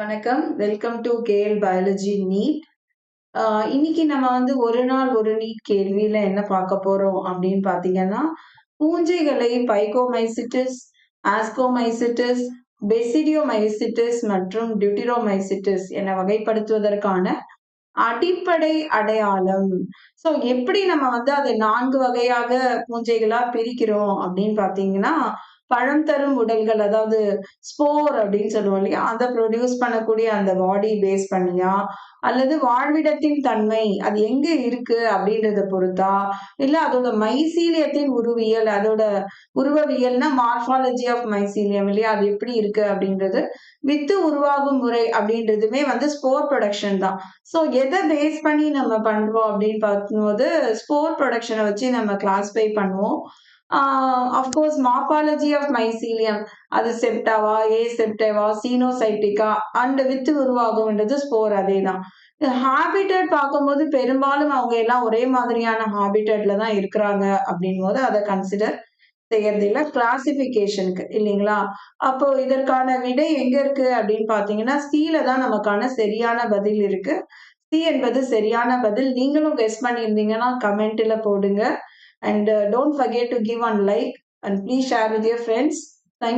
வணக்கம். Welcome to KL biology NEET. இன்னைக்கு நம்ம வந்து ஒரு நாள் ஒரு நீட் கேள்வியில என்ன பார்க்க போறோம் அப்படின்னு பாத்தீங்கன்னா பூஞ்சைகளை பைகோமைசிட்டிஸ், ஆஸ்கோமைசிட்டிஸ், பெசிடியோமைசிட்டிஸ் மற்றும் டியூட்டிரோமைசிட்டிஸ் என வகைப்படுத்துவதற்கான அடிப்படை அடையாளம். ஸோ எப்படி நம்ம வந்து அதை நான்கு வகையாக பூஞ்சைகளா பிரிக்கிறோம் அப்படின்னு பாத்தீங்கன்னா பழம் தரும் உடல்கள் அதாவது ஸ்போர் அப்படின்னு சொல்லுவோம் இல்லையா? அதை ப்ரொடியூஸ் பண்ணக்கூடிய அந்த பாடி பேஸ் பண்ணியா? அல்லது வாழ்விடத்தின் தன்மை அது எங்க இருக்கு அப்படின்றத பொறுத்தா? இல்ல அதோட மைசீலியத்தின் உருவியல் அதோட உருவவியல்னா மார்ஃபாலஜி ஆஃப் மைசீலியம் இல்லையா? அது எப்படி இருக்கு அப்படின்றது. வித்து உருவாகும் முறை அப்படின்றதுமே வந்து ஸ்போர் ப்ரொடக்ஷன் தான். ஸோ எதை பேஸ் பண்ணி நம்ம பண்றோம் அப்படின்னு பார்க்கும்போது, ஸ்போர் ப்ரொடக்ஷனை வச்சு நம்ம கிளாஸிஃபை பண்ணுவோம். அஃப்கோர்ஸ் மார்பாலஜி ஆஃப் மைசீலியம் அது செப்டாவா, செப்டேவா சீனோசைட்டிக்கா அண்ட் வித்து உருவாகும்ன்றது ஸ்போர் அதேதான். ஹாபிட்டட் பார்க்கும்போது பெரும்பாலும் அவங்க எல்லாம் ஒரே மாதிரியான ஹாபிட்டட்ல தான் இருக்கிறாங்க அப்படிங்கும்போது அதை கன்சிடர் செய்யறதில்ல கிளாசிபிகேஷனுக்கு இல்லைங்களா? அப்போ இதற்கான விடை எங்க இருக்கு அப்படின்னு பார்த்தீங்கன்னா, சீல தான் நமக்கான சரியான பதில் இருக்கு. சி என்பது சரியான பதில். நீங்களும் கெஸ் பண்ணியிருந்தீங்கன்னா கமெண்ட்ல போடுங்க. And uh, don't forget to give one like and please share with your friends.